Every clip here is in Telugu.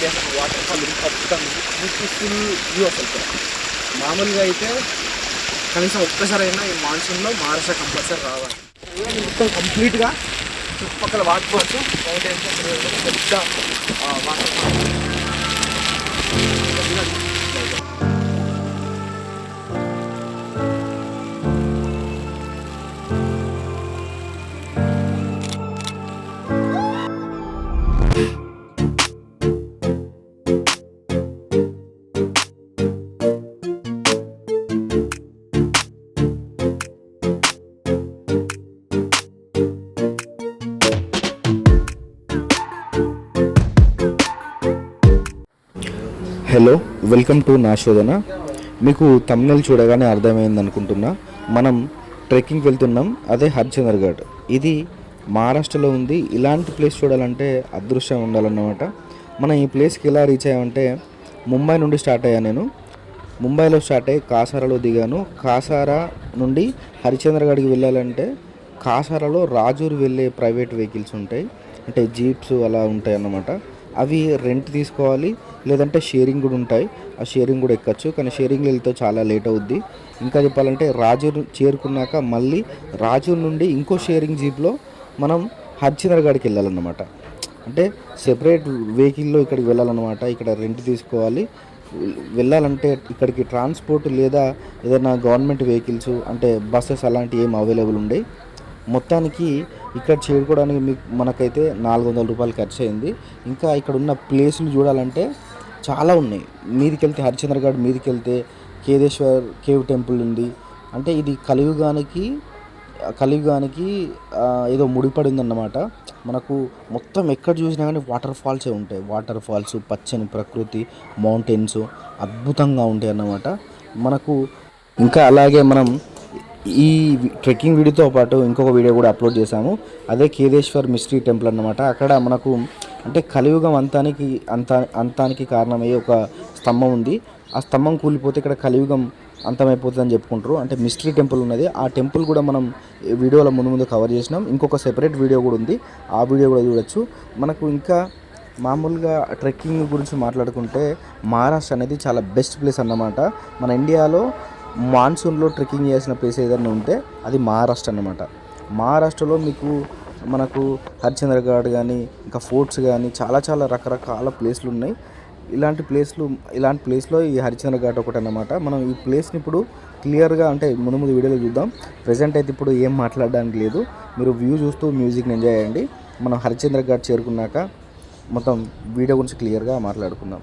చూడండి అసలు వాటర్ ఫాల్ ఎంత అద్భుతంగా వ్యూ అసలు మామూలుగా అయితే కనీసం ఒక్కసారైనా ఈ మాన్సూన్లో మహారాష్ట్ర కంపల్సరీ రావాలి. మొత్తం కంప్లీట్గా చుట్టుపక్కల వాడుకోవచ్చు మౌంటైన్స్ పెద్ద waterfall hello welcome to నా శోధన మీకు తమిళ చూడగానే అర్థమైంది అనుకుంటున్నా. మనం ట్రెక్కింగ్ వెళ్తున్నాం అదే హరిచంద్రగఢ్ ఇది మహారాష్ట్రలో ఉంది. ఇలాంటి ప్లేస్ చూడాలంటే అదృష్టం ఉండాలన్నమాట. మనం ఈ ప్లేస్కి ఎలా రీచ్ అయ్యామంటే ముంబై నుండి స్టార్ట్ అయ్యాను నేను. ముంబైలో స్టార్ట్ అయ్యి కాసారాలో దిగాను. కాసారా నుండి హరిచంద్రగఢ్కి వెళ్ళాలంటే కాసారాలో రాజూరు వెళ్ళే ప్రైవేట్ వెహికల్స్ ఉంటాయి. అంటే జీప్స్ అలా ఉంటాయి అన్నమాట అవి రెంట్ తీసుకోవాలి లేదంటే షేరింగ్ కూడా ఉంటాయి. ఆ షేరింగ్ కూడా ఎక్కచ్చు కానీ షేరింగ్ వెళ్తే చాలా లేట్ అవుద్ది. ఇంకా చెప్పాలంటే రాజు చేరుకున్నాక మళ్ళీ రాజూర్ నుండి ఇంకో షేరింగ్ జీప్లో మనం హర్చినర్గాడికి వెళ్ళాలన్నమాట. అంటే సెపరేట్ వెహికల్లో ఇక్కడికి వెళ్ళాలన్నమాట ఇక్కడ రెంట్ తీసుకోవాలి. వెళ్ళాలంటే ఇక్కడికి ట్రాన్స్పోర్ట్ లేదా ఏదైనా గవర్నమెంట్ వెహికల్స్ అంటే బస్సెస్ అలాంటివి ఏం అవైలబుల్ ఉండేవి మొత్తానికి ఇక్కడ చేరుకోవడానికి మీకు మనకైతే నాలుగు వందల రూపాయలు ఖర్చు అయింది ఇంకా ఇక్కడ ఉన్న ప్లేసులు చూడాలంటే చాలా ఉన్నాయి. మీదికి వెళ్తే హరిచంద్రగఢ్ మీదికి వెళ్తే కేదేశ్వర్ కేవ్ టెంపుల్ ఉంది. అంటే ఇది కలియుగానికి కలియుగానికి ఏదో ముడిపడింది అన్నమాట మనకు మొత్తం ఎక్కడ చూసినా కానీ వాటర్ ఫాల్సే ఉంటాయి. వాటర్ ఫాల్స్ పచ్చని ప్రకృతి మౌంటైన్స్ అద్భుతంగా ఉంటాయి అన్నమాట మనకు ఇంకా అలాగే మనం ఈ ట్రెక్కింగ్ వీడియోతో పాటు ఇంకొక వీడియో కూడా అప్లోడ్ చేశాము. అదే కేదేశ్వర్ మిస్ట్రీ టెంపుల్ అన్నమాట. అక్కడ మనకు అంటే కలియుగం అంతానికి అంతా అంతానికి కారణమయ్యే ఒక స్తంభం ఉంది. ఆ స్తంభం కూలిపోతే ఇక్కడ కలియుగం అంతమైపోతుందని చెప్పుకుంటారు. అంటే మిస్ట్రీ టెంపుల్ ఉన్నది. ఆ టెంపుల్ కూడా మనం వీడియోల వీడియోలో ముందు ముందు కవర్ చేసినాం. ఇంకొక సెపరేట్ వీడియో కూడా ఉంది. ఆ వీడియో కూడా చూడొచ్చు. మనకు ఇంకా మామూలుగా ట్రెక్కింగ్ గురించి మాట్లాడుకుంటే మహారాష్ట్ర అనేది చాలా బెస్ట్ ప్లేస్ అన్నమాట. మన ఇండియాలో మాన్సూన్లో ట్రెక్కింగ్ చేసిన ప్లేస్ ఏదైనా ఉంటే అది మహారాష్ట్ర అన్నమాట. మహారాష్ట్రలో మీకు మనకు హరిచంద్రగఢ్ కానీ ఇంకా ఫోర్ట్స్ కానీ చాలా చాలా రకరకాల ప్లేస్లు ఉన్నాయి ఇలాంటి ప్లేస్లు ఇలాంటి ప్లేస్లో ఈ హరిచంద్రఘాట్ ఒకటి అనమాట మనం ఈ ప్లేస్ని ఇప్పుడు క్లియర్గా అంటే ముందు ముందు వీడియోలో చూద్దాం. ప్రజెంట్ అయితే ఇప్పుడు ఏం మాట్లాడడానికి లేదు. మీరు వ్యూ చూస్తూ మ్యూజిక్ని ఎంజాయ్ చేయండి. మనం హరిచంద్రఘాట్ చేరుకున్నాక మొత్తం వీడియో గురించి క్లియర్గా మాట్లాడుకుందాం.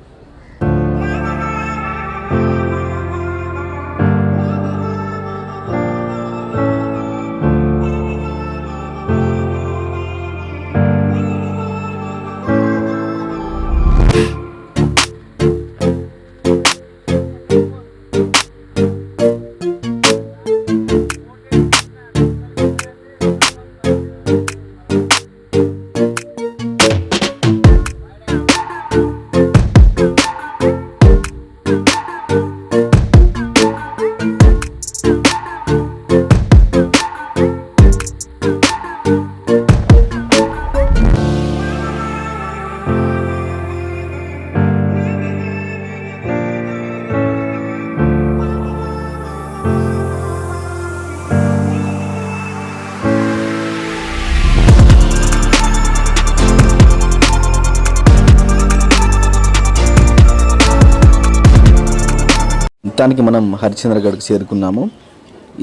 మనం హరిచంద్రగఢ్కి చేరుకున్నాము.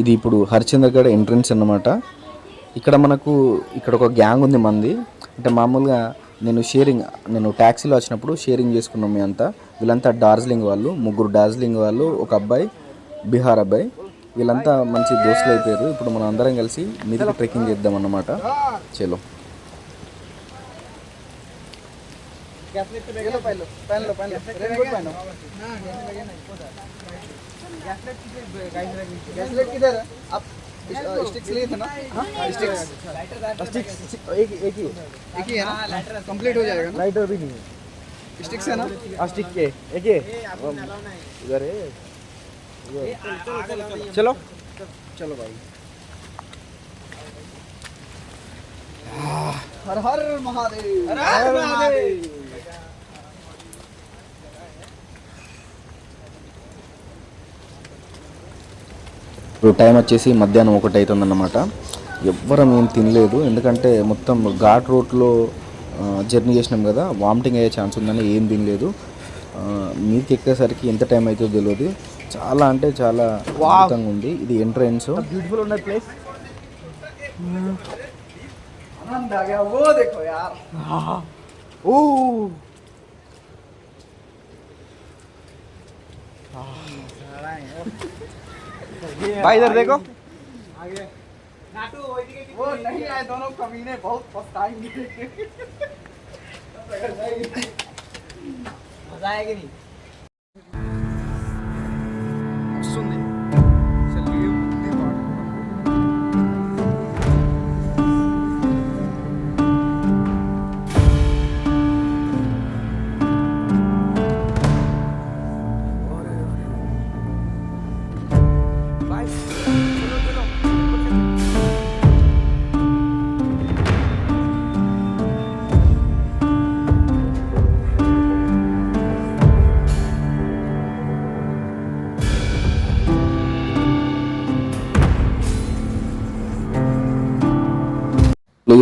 ఇది ఇప్పుడు హరిచంద్రగఢ్ ఎంట్రన్స్ అన్నమాట. ఇక్కడ మనకు ఇక్కడ ఒక గ్యాంగ్ ఉంది మంది. అంటే మామూలుగా నేను షేరింగ్ నేను ట్యాక్సీలో వచ్చినప్పుడు షేరింగ్ చేసుకున్నాం మీ అంతా. వీళ్ళంతా డార్జిలింగ్ వాళ్ళు ముగ్గురు డార్జిలింగ్ వాళ్ళు ఒక అబ్బాయి బీహార్ అబ్బాయి. వీళ్ళంతా మంచి దోస్తులు అయిపోయారు. ఇప్పుడు మనం అందరం కలిసి మీదకి ట్రెక్కింగ్ చేద్దాం అన్నమాట. చలో. गैसलेट किधर है? आप स्टिक्स लिए थे ना? स्टिक्स। स्टिक्स एक एक ही एक ही है ना? कंप्लीट हो जाएगा ना? लाइटर भी नहीं है। स्टिक्स है ना? प्लास्टिक के। एक है इधर है। चलो। चलो भाई। हर हर महादेव। हर हर महादेव। ఇప్పుడు టైం వచ్చేసి మధ్యాహ్నం ఒకటి అవుతుందన్నమాట ఎవ్వరం ఏం తినలేదు. ఎందుకంటే మొత్తం ఘాట్ రోడ్లో జర్నీ చేసినాం కదా వామిటింగ్ అయ్యే ఛాన్స్ ఉందని ఏం తినలేదు. మీకు ఎక్కేసరికి ఎంత టైం అవుతుందో తెలియదు చాలా అంటే చాలా అద్భుతంగా ఉంది. ఇది ఎంట్రెన్స్. బ్యూటిఫుల్ ఉన్న ప్లేస్ ఓ भाई इधर देखो। वो नहीं आए दोनों कमीने बहुत पछताएँगे। मज़ा आएगा नहीं?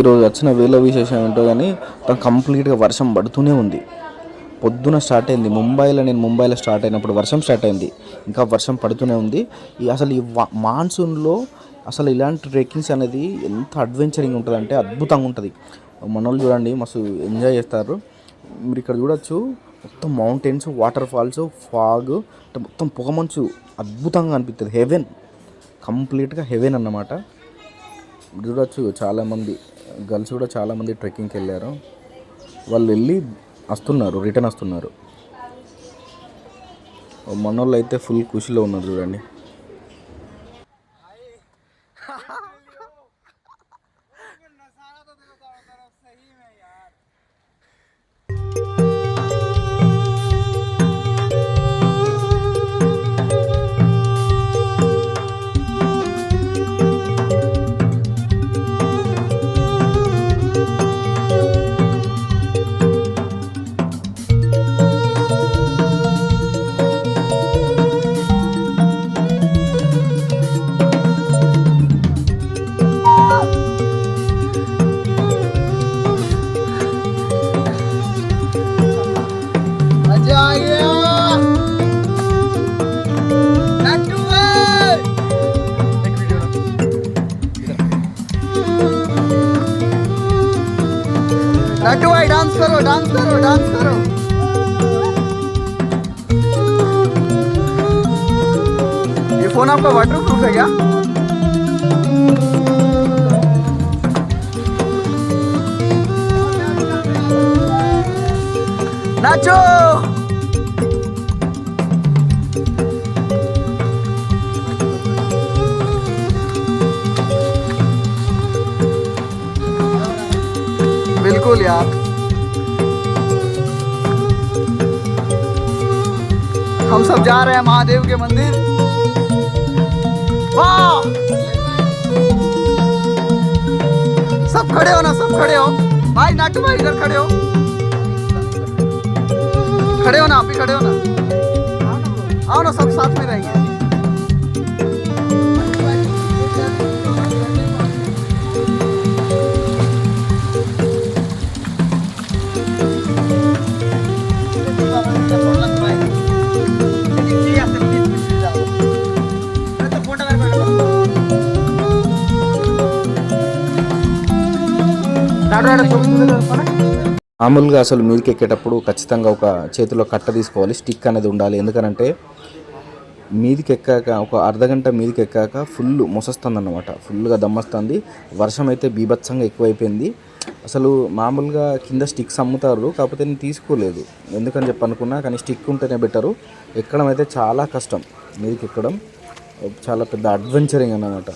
ఈరోజు వచ్చిన వేల విశేషం ఏంటో కానీ తను కంప్లీట్గా వర్షం పడుతూనే ఉంది. పొద్దున స్టార్ట్ అయింది. ముంబైలో నేను ముంబైలో స్టార్ట్ అయినప్పుడు వర్షం స్టార్ట్ అయింది. ఇంకా వర్షం పడుతూనే ఉంది. ఈ అసలు ఈ మాన్సూన్లో అసలు ఇలాంటి ట్రెక్కింగ్స్ అనేది ఎంత అడ్వెంచరింగ్ ఉంటుంది అంటే అద్భుతంగా ఉంటుంది. మనోళ్ళు చూడండి మస్తు ఎంజాయ్ చేస్తారు. మీరు ఇక్కడ చూడొచ్చు మొత్తం మౌంటైన్స్ వాటర్ ఫాల్స్ ఫాగ్ అంటే మొత్తం పొగమంచు అద్భుతంగా అనిపిస్తుంది హెవెన్. కంప్లీట్గా హెవెన్ అన్నమాట. చూడొచ్చు చాలామంది. గర్ల్స్ కూడా చాలామంది ట్రెక్కింగ్కి వెళ్ళారు. వాళ్ళు వెళ్ళి వస్తున్నారు రిటర్న్ వస్తున్నారు. మనోళ్ళు అయితే ఫుల్ ఖుషిలో ఉన్నారు చూడండి. लड्डू भाई डांस करो डांस करो डांस करो। ये फ़ोन आपका वाटर प्रूफ है क्या? नाचो! हम सब जा रहे हैं महादेव के मंदिर। वाह! सब खड़े हो ना, सब खड़े हो। भाई, नाटू भाई इधर खड़े हो। खड़े हो ना, आप भी खड़े हो ना। आओ ना सब साथ में रहेंगे। మామూలుగా అసలు మీదకి ఎక్కేటప్పుడు ఖచ్చితంగా ఒక చేతిలో కట్ట తీసుకోవాలి స్టిక్ అనేది ఉండాలి. ఎందుకనంటే మీదికి ఎక్కాక ఒక అర్ధగంట మీదికి ఎక్కాక ఫుల్ మొసస్తుంది అన్నమాట ఫుల్గా దమ్మస్తుంది. వర్షం అయితే బీభత్సంగా ఎక్కువైపోయింది. అసలు మామూలుగా కింద స్టిక్స్ అమ్ముతారు కాకపోతే నేను తీసుకోలేదు. ఎందుకని చెప్పి అనుకున్నా కానీ స్టిక్ ఉంటేనే బెటరు. ఎక్కడం అయితే చాలా కష్టం. మీదికి ఎక్కడం చాలా పెద్ద అడ్వెంచరింగ్ అన్నమాట.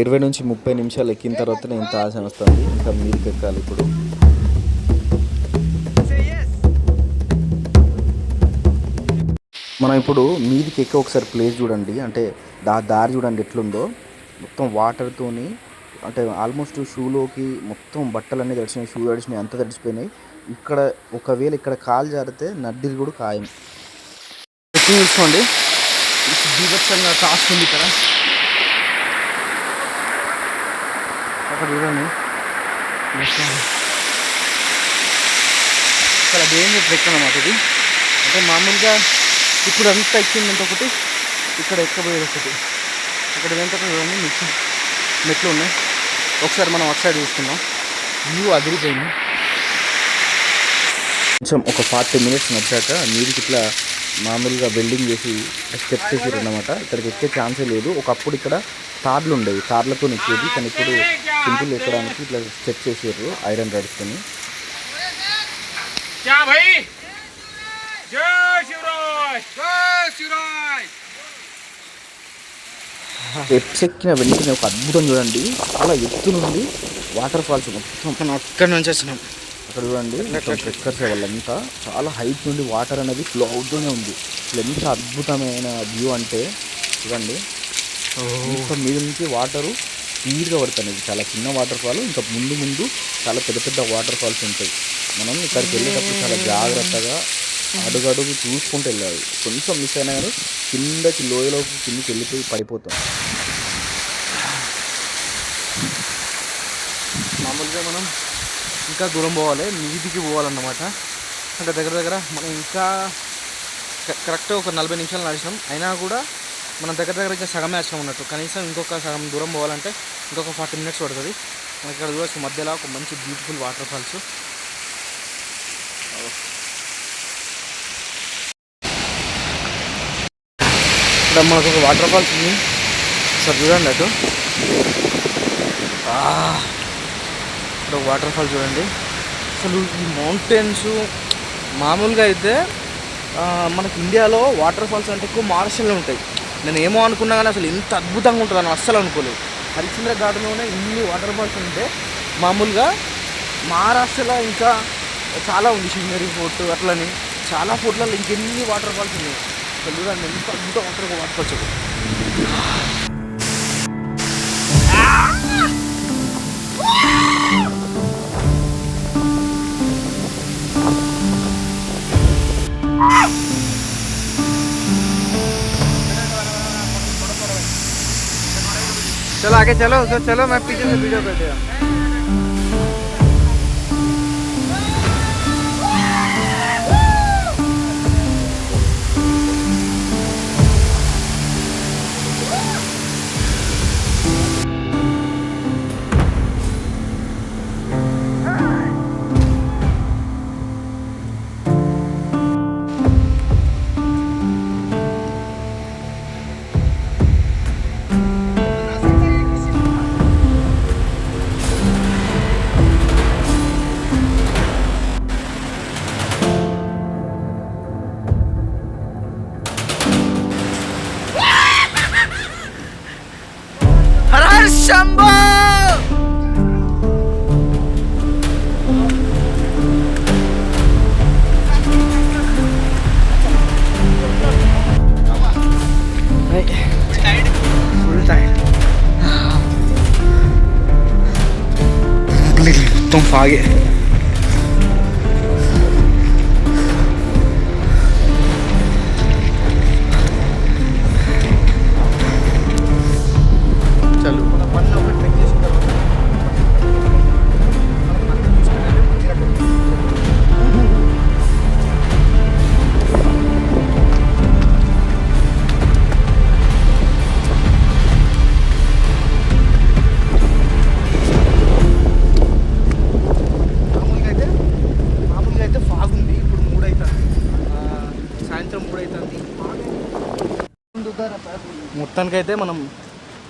ఇరవై నుంచి ముప్పై నిమిషాలు ఎక్కిన తర్వాతనే ఇంత ఆశ వస్తుంది. ఇంకా మీదికి ఎక్కాలి ఇప్పుడు. మనం ఇప్పుడు మీదికి ఎక్క ఒకసారి ప్లేస్ చూడండి. అంటే దా దారి చూడండి ఎట్లుందో. మొత్తం వాటర్తోని అంటే ఆల్మోస్ట్ షూలోకి మొత్తం బట్టలు అన్నీ తడిచినాయి షూ తడిచినాయి అంతా తడిచిపోయినాయి. ఇక్కడ ఒకవేళ ఇక్కడ కాలు జారితే నడ్డిది కూడా ఖాయం. చూసుకోండి. బీభత్సంగా కాస్తుంది ఇక్కడ అక్కడ చూడండి. చాలా డేంజర్ ట్రెక్ అనమాట ఇది. అంటే మామూలుగా ఇప్పుడు అంతా ఎక్కిందంటే ఒకటి ఇక్కడ ఎక్కబోయేది ఒకటి. ఇక్కడ వెంటనే చూడండి మెట్లు మెట్లు ఉన్నాయి. ఒకసారి మనం అటు సైడ్ చూసుకుందాం. వ్యూ అదిరిపోయింది. కొంచెం ఒక ఫార్టీ మినిట్స్ నడిచాక నీరుకి ఇట్లా మామూలుగా వెల్డింగ్ చేసి స్టెప్స్ వేసారు అనమాట ఇక్కడికి ఎక్కే ఛాన్సే లేదు. ఒకప్పుడు ఇక్కడ తార్లు ఉండేవి. తార్లతో ఎక్కేది. కానీ ఇప్పుడు సింపుల్ ఎక్కడానికి ఇట్లా స్టెప్స్ వేసారు ఐరన్ రడుచుకొని స్టెప్స్ ఎక్కిన వెంటనే ఒక అద్భుతం చూడండి. చాలా ఎత్తు నుండి వాటర్ ఫాల్స్ మొత్తం అక్కడి నుంచి వచ్చినాం. అక్కడ చూడండి ట్రెక్కర్స్ వాళ్ళంతా చాలా హైట్ నుండి వాటర్ అనేది ఫ్లో అవుతూనే ఉంది. ఎంత అద్భుతమైన వ్యూ అంటే చూడండి. ఇంత మీద నుంచి వాటరు స్పీడ్గా పడుతుంది ఇది చాలా చిన్న వాటర్ ఫాల్ ఇంకా ముందు ముందు చాలా పెద్ద పెద్ద వాటర్ ఫాల్స్ ఉంటాయి. మనం ఇక్కడికి వెళ్ళేటప్పుడు చాలా జాగ్రత్తగా అడుగు అడుగు చూసుకుంటూ వెళ్ళాలి. కొంచెం మిస్ అయినా కానీ కిందకి లోయలోకి కిందకి వెళ్ళిపోయి పడిపోతాం. మామూలుగా మనం ఇంకా దూరం పోవాలి నీటికి పోవాలన్నమాట. అంటే దగ్గర దగ్గర మనం ఇంకా కరెక్ట్ ఒక నలభై నిమిషాలు నడిచినాం. అయినా కూడా మనం దగ్గర దగ్గర ఇంకా సగమే వచ్చినాం ఉన్నట్టు. కనీసం ఇంకొక సగం దూరం పోవాలంటే ఇంకొక ఫార్టీ మినిట్స్ పడుతుంది. మనకి ఇక్కడ చూడొచ్చు మధ్యలో ఒక మంచి బ్యూటిఫుల్ వాటర్ ఫాల్స్. ఇక్కడ మనకు ఒక వాటర్ ఫాల్స్ ఉంది. సార్ చూడండి అటు. ఆ, ఇక్కడ వాటర్ ఫాల్ చూడండి. అసలు ఈ మౌంటైన్స్ మామూలుగా అయితే మనకి ఇండియాలో వాటర్ ఫాల్స్ అంటే ఎక్కువ మహారాష్ట్రలో ఉంటాయి. నేను ఏమో అనుకున్నా కానీ అసలు ఇంత అద్భుతంగా ఉంటుందని అస్సలు అనుకోలేదు. హరిశ్చంద్ర ఘాట్లోనే ఇన్ని వాటర్ ఫాల్స్ ఉంటే మామూలుగా మహారాష్ట్రలో ఇంకా చాలా ఉంది షింగరీ ఫోర్ట్ అట్లని. చాలా ఫోర్ట్లలో ఇంకెన్ని వాటర్ ఫాల్స్ ఉన్నాయి? అసలు చూడండి ఎంత అద్భుతం వాటర్ వాటర్ ఫాల్స్ आगे चलो तो चलो मैं पीछे से वीडियो कर दे target. మొత్తానికైతే మనం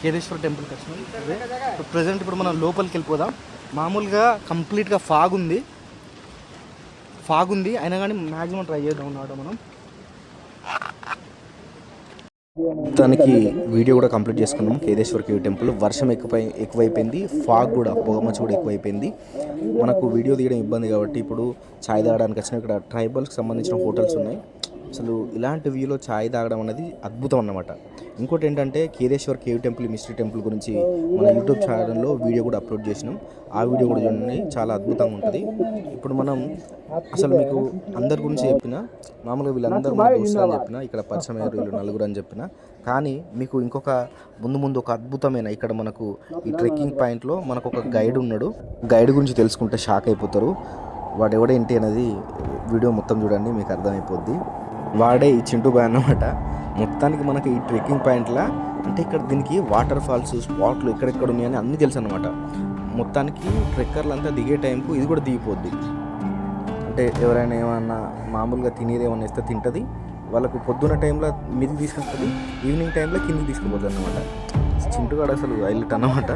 కేదేశ్వర టెంపుల్కి వచ్చినాం. అదే. ఇప్పుడు ప్రజెంట్ ఇప్పుడు మనం లోపలికి వెళ్ళిపోదాం. మామూలుగా కంప్లీట్గా ఫాగ్ ఉంది. ఫాగ్ ఉంది. అయినా కానీ మ్యాక్సిమం ట్రై చేద్దాం అన్నమాట మనం. దానికి వీడియో కూడా కంప్లీట్ చేసుకున్నాం. Kedeshwar cave temple. వర్షం ఎక్కువై ఎక్కువైపోయింది. ఫాగ్ కూడా పొగమంచు కూడా ఎక్కువైపోయింది. మనకు వీడియో తీయడం ఇబ్బంది కాబట్టి ఇప్పుడు ఛాయ్ తాగడానికి వచ్చిన ఇక్కడ ట్రైబల్స్కి సంబంధించిన హోటల్స్ ఉన్నాయి. అసలు ఇలాంటి వ్యూలో ఛాయ్ తాగడం అనేది అద్భుతం అన్నమాట. ఇంకోటి ఏంటంటే Kedeshwar cave temple mystery temple గురించి మన యూట్యూబ్ ఛానల్లో వీడియో కూడా అప్లోడ్ చేసినాం. ఆ వీడియో కూడా చూడండి చాలా అద్భుతంగా ఉంటుంది. ఇప్పుడు మనం అసలు మీకు అందరి గురించి చెప్పిన మామూలుగా వీళ్ళందరూ మన దోస్తులు అని చెప్పిన ఇక్కడ పరిచయం అయ్యారు వీళ్ళు నలుగురు అని చెప్పిన కానీ మీకు ఇంకొక ముందు ముందు ఒక అద్భుతమైన ఇక్కడ మనకు ఈ ట్రెక్కింగ్ పాయింట్లో మనకు ఒక గైడ్ ఉన్నాడు. గైడ్ గురించి తెలుసుకుంటే షాక్ అయిపోతారు. వాడు ఎవడేంటి అనేది వీడియో మొత్తం చూడండి మీకు అర్థమైపోద్ది. వాడే ఈ చింటూ బాయ్ అన్నమాట. మొత్తానికి మనకి ఈ ట్రెక్కింగ్ పాయింట్లా అంటే ఇక్కడ దీనికి వాటర్ ఫాల్స్ స్పాట్లు ఎక్కడెక్కడ ఉన్నాయని అన్నీ తెలుసు అనమాట మొత్తానికి ట్రెక్కర్లు అంతా దిగే టైంకు ఇది కూడా దిగిపోద్ది. అంటే ఎవరైనా ఏమన్నా మామూలుగా తినేది ఏమన్నా ఇస్తే తింటుంది. వాళ్ళకు పొద్దున్న టైంలో మీదికి తీసుకొస్తుంది ఈవినింగ్ టైంలో కిందికి తీసుకుపోతుంది అనమాట చింటుగాడు అసలు హైలైట్ అనమాట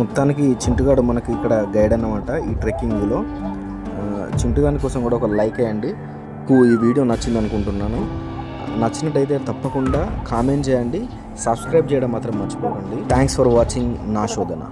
మొత్తానికి చింటుగాడు మనకి ఇక్కడ గైడ్ అన్నమాట ఈ ట్రెక్కింగ్లో. చింటుగాని కోసం కూడా ఒక లైక్ వేయండి. మీకు ఈ వీడియో నచ్చింది అనుకుంటున్నాను. నచ్చినట్టయితే తప్పకుండా కామెంట్ చేయండి. సబ్స్క్రైబ్ చేయడం మాత్రం మర్చిపోకండి. థ్యాంక్స్ ఫర్ వాచింగ్ నా శోధన.